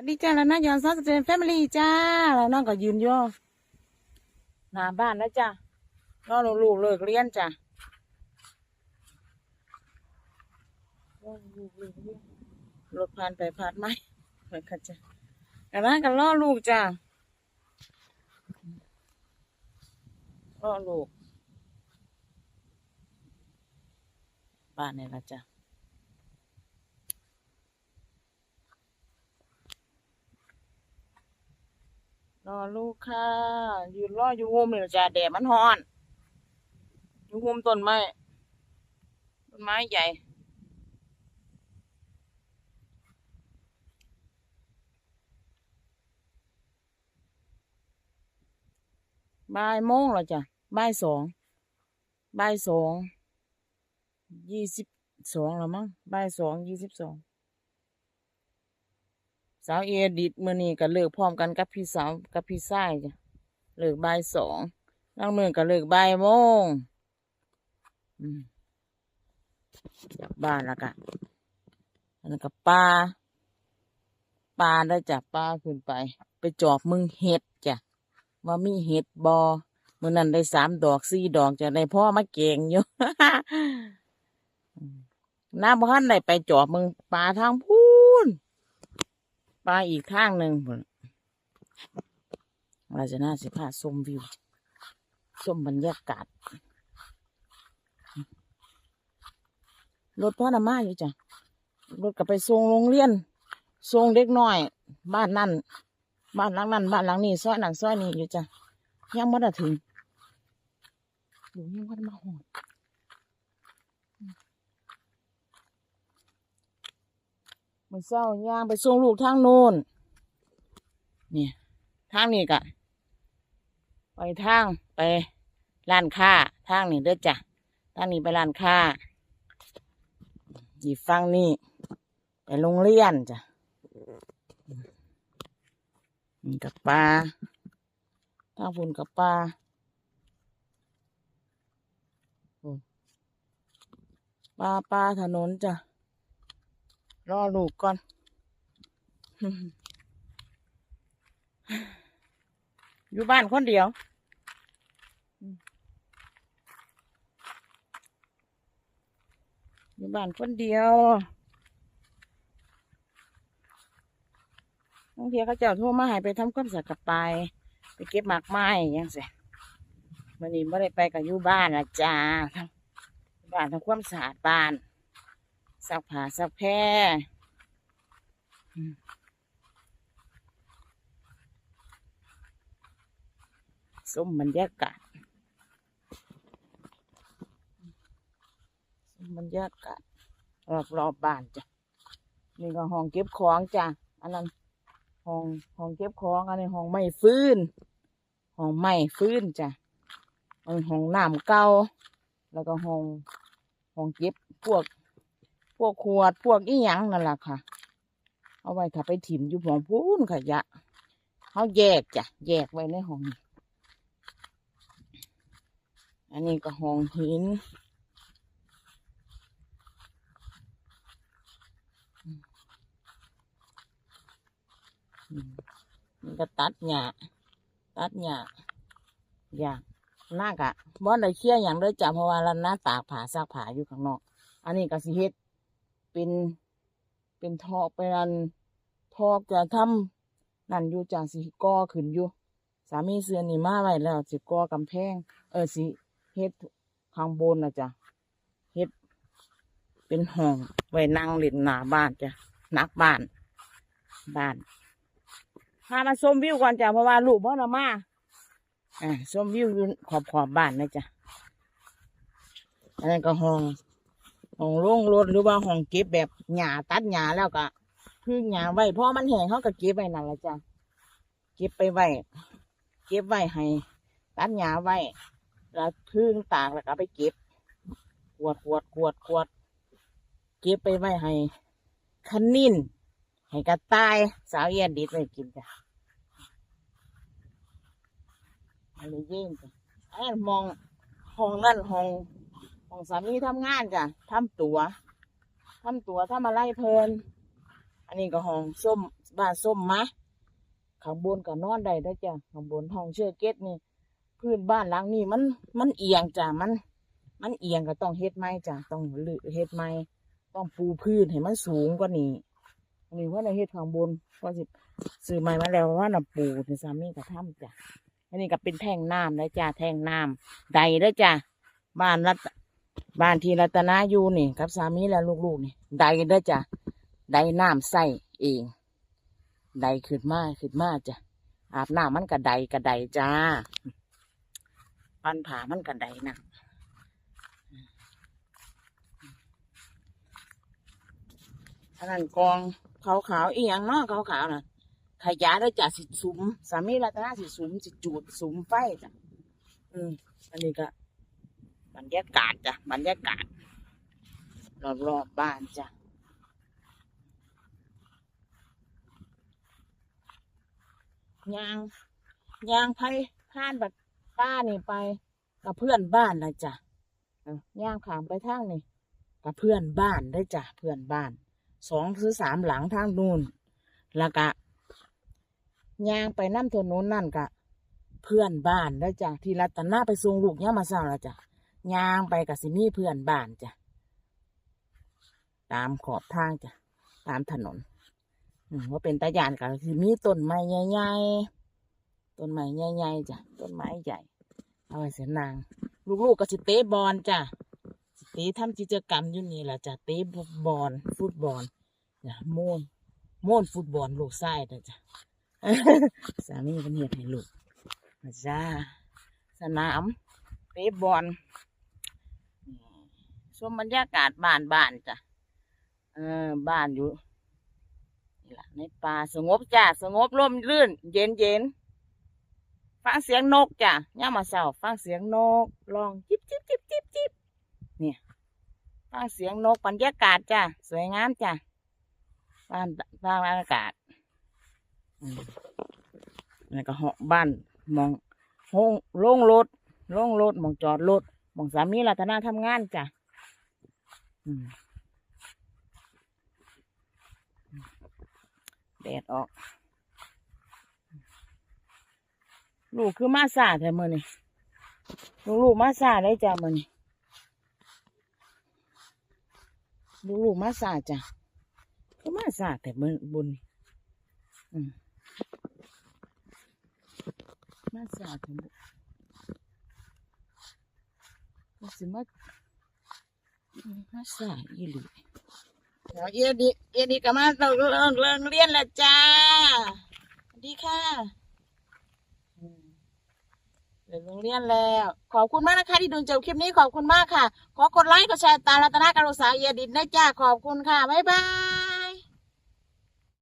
วันนี้จ้าแล้วนะยอนซอสเป็นแฟมิลี่จ้าแล้วน้องก็ยืนยู่หน้าบ้านนะจ้าน้องลูกเลิกเรียนจ้าลูกๆเลิกเรียนรถผ่านไปผ่านไหมเหมือนกันจ้ากันนะกันล่อลูกจ้าล่อลูกบ้านนี่ละจ้ะ รอลูกค่ะยืนรออยู่โฮมนี่ละจ้ะแดดมันร้อนอยู่โฮมต้นไม้ต้นไม้ใหญ่บ่ายโมงแล้วจ้ะบ่ายสองบ่ายสองยี่สิบสองแล้วมั้งบ่ายสองยี่สิบสอง สาวเอดิตมื่อนี้ก็เลิกพร้อมกันกับพี่สาวกับพี่ชายจ้ะเลิกบ่ายสองนั่งมือก็เลิกบ่ายโมงจากบ้านล้วก็อันนั้นก็ปลาปลาได้จากปลาขึ้นไป ไปจอบมึงเห็ดจ้ะว่ามีเห็ดบอมื่อนั้นได้สามดอกสี่ดอกจะได้พ่อมาเก่งอยู่น้าบ้านได้ไปจอบมึงปลาทางพู นปลาอีกทางหนึ่งพุ่นเราจะน่าสิพาชมวิวชมบรรยากาศ รถพ่อนามาอยู่จ้ะ รถก็ไปส่งโรงเรียนส่งเด็กน้อย บ้านนั่น บ้านหลังนั้นบ้านหลังนี้ซอยนั้นซอยนี้อยู่จ้ะ ยังไม่ได้ถึงอยู่ยังไม่ได้มาหอด มันเศร้าย่างไปส่งลูกทางโน้นนี่ทางนี้กะไปทางไปร้านค้าทางนี้เด้อจ้ะทางนี้ไปร้านค้าอีกฟังนี่ไปโรงเรียนจ้ะนี่กับปลาทางฝุ่นกับปลาปลาปลาถนนจ้ะ รอลูกก่อนอยู่บ้านคนเดียว อยู่บ้านคนเดียวบางทีเขาเจ้าโทรมาให้ไปทำความสะอาดกับไป ไปเก็บหมากไม้ยังเสียวันนี้ไม่ได้ไปกับอยู่บ้านละจ้าบ้านทำความสะอาดบ้าน ซักผ้าซักแพรอืมสมบรรยากาศสมบรรยากาศรอบรอบบ้านจ้ะ นี่ก็ห้องเก็บของจ้ะ อันนั้นห้องห้องเก็บของ อันนี้ห้องไม้ฟื้น ห้องไม้ฟื้นจ้ะอันห้องน้ำเก่า แล้วก็ห้องห้องเก็บพวก พวกขวดพวกอีหยังนั่นแหละค่ะ เอาไว้ถ้าไปถิ่มอยู่หองพูนขยะเขาแยกจ้ะแยกไว้ในห้องอันนี้ก็ห้องหินมันก็ตัดหญ้าตัดหญ้าอย่างน่ากะบ่ได้เคลียอย่างเลยจ้ะเพราะว่าเราหน้าตากผาซักผาอยู่ข้างนอก อันนี้ก็สิเฮ็ด เป็นเป็นทอกเป็นอันทอกจะทำนั่นอยู่จากสิก่อขึ้นอยู่ สามีเสือนี่มาไว้แล้วสิก่อกำแพง เออสิเฮ็ดข้างบนนะจ้ะเฮ็ดเป็นห้องไว้นั่งเล่นหน้าบ้านจ้ะนักบ้าน บ้านพามาชมวิวก่อนจ้ะเพราะว่าลูกพ่อนามาอ่าชมวิวขอบขอบบ้านนะจ้ะอันนั้นก็ห้อง ห้องโล่งรถหรือว่าห้องเก็บแบบหญ้าตัดหญ้าแล้วก็พึ่งหญ้าไว้พราะมันแห้งเขาก็เก็บไว้นั่นแหละจ้ะเก็บไปไว้เก็บไว้ให้ตัดหญ้าไว้แล้วพึ่งตากแล้วก็ไปเก็บขวดขวดขวดขวดเก็บไปไว้ให้คันนินให้กระต่ายสาวเอียนดิดไว้กินจ้ะอะไรเยี่ยมจ้ะไอ้มองห้องนั่นห้อง ของสามีทำงานจ้ะทำตัวทำตัวทำอะไรเพลิน อันนี้ก็ห้องส้มบ้านส้มมะข้างบนก็นอนได้เด้จ้ะข้างบนห้องเชือเก็ตนี่พื้นบ้านหลังนี้มันมันเอียงจ้ะมัน มันเอียงก็ต้องเฮ็ดไม้จ้ะต้องลือเฮ็ดไม้ต้องปูพื้นให้มันสูงกว่านี้นนี้ว่าในเฮ็ดข้างบนก็สิซื้อไม้มาแล้วว่าน่ะปูที่สามีก็ทำจ้ะอันนี้ก็เป็นแท่งน้ำนะจ้ะแท่งน้ำใดเด้จ้ะบ้านรัต บ้านที่รัตนาอยู่นี่กับสามีและลูกๆนี่ใดเด้จ้ะใดน้ำใส่เองใดขึ้นมาขึ้นมาจ้ะอาบน้ำมันกระไดกระไดจ้าปันผามันกระไดนะอันนั้นกองขาวขาวๆอียงเนาะขาวขาวๆน่ะขยะแล้จ้ะสิสุมสามีรัตนาสิสุมสิจูดสุมไฟจ้ะอืมอันนี้ก็ บรรยากาศจ้ะบรรยากาศรอบๆบบ้านจ้ะยางยางไผ่ผ่านบัดป้านี่ไป กับเพื่อนบ้านนะจ้ะย่างขามไปทางนี่กับเพื่อนบ้านได้จ้ะเพื่อนบ้านสองหรือสามหลังทางนู่นแล้วก็ย่างไปน้ำถนนนั่นกะ เพื่อนบ้านได้จ้ะที่รัตนาไปส่งลูกย่ามาเศร้าแล้วจ้ะ ย่างไปกับสิมีเพื่อนบ้านจ้ะ ตามขอบทางจ้ะ ตามถนนว่าเป็นตาญานก็คือมีต้นไม้ใหญ่ๆต้นไม้ใหญ่ๆจ้ะต้นไม้ใหญ่ เอาไว้เสียนาง ลูกๆก็สิเตะบอลจ้ะสิเตะทำกิจกรรมอยู่นี่แหละจ้ะเตะบอลฟุตบอลจ้ะโม่นโม่นฟุตบอลลูกไส้ด้อจ้ะสามีเป็นเฮ็ดให้ลูกจ้าสนามเตะบอล ชมบรรยากาศบ้านบ้านๆจ้ะเออบ้านอยู่นี่ละในป่าสงบจ้ะสงบร่มรื่น เย็นเย็นฟังเสียงนกจ้ะย่ามาเศร้าฟังเสียงนกร้องจิบจิบจิบจิบจิบเนี่ยฟังเสียงนกบรรยากาศจ้ะสวยงามจ้ะบ้านบ้านอากาศอืมแล้วก็เหาะบ้านมองโงโล่งรถโล่งรถมองจอดรถมองสามีรัตนาทำงานจ้ะ แดดออก ลูกคือมาสาแท้มือนี่ลูกลูกมาสาได้จ้ะมือนี่ลูกลูกมาสาจ้ะคือมาสาแต่มือบุญมาสาแต่บุก็สิมา ภาสาอีหลีเดี๋ยวเอียดีเอียดีก็มาเลิกเลิกเลิกเรียนแล้วจ้าสวัสดีค่ะเรียนโรงเรียนแล้ว ขอบคุณมากนะคะ ที่ดูจบคลิปนี้ขอบคุณมากค่ะ ขอกดไลค์กดแชร์ตามรัตนาการุษาเอียดินนะจ้าขอบคุณค่ะ บ๊ายบาย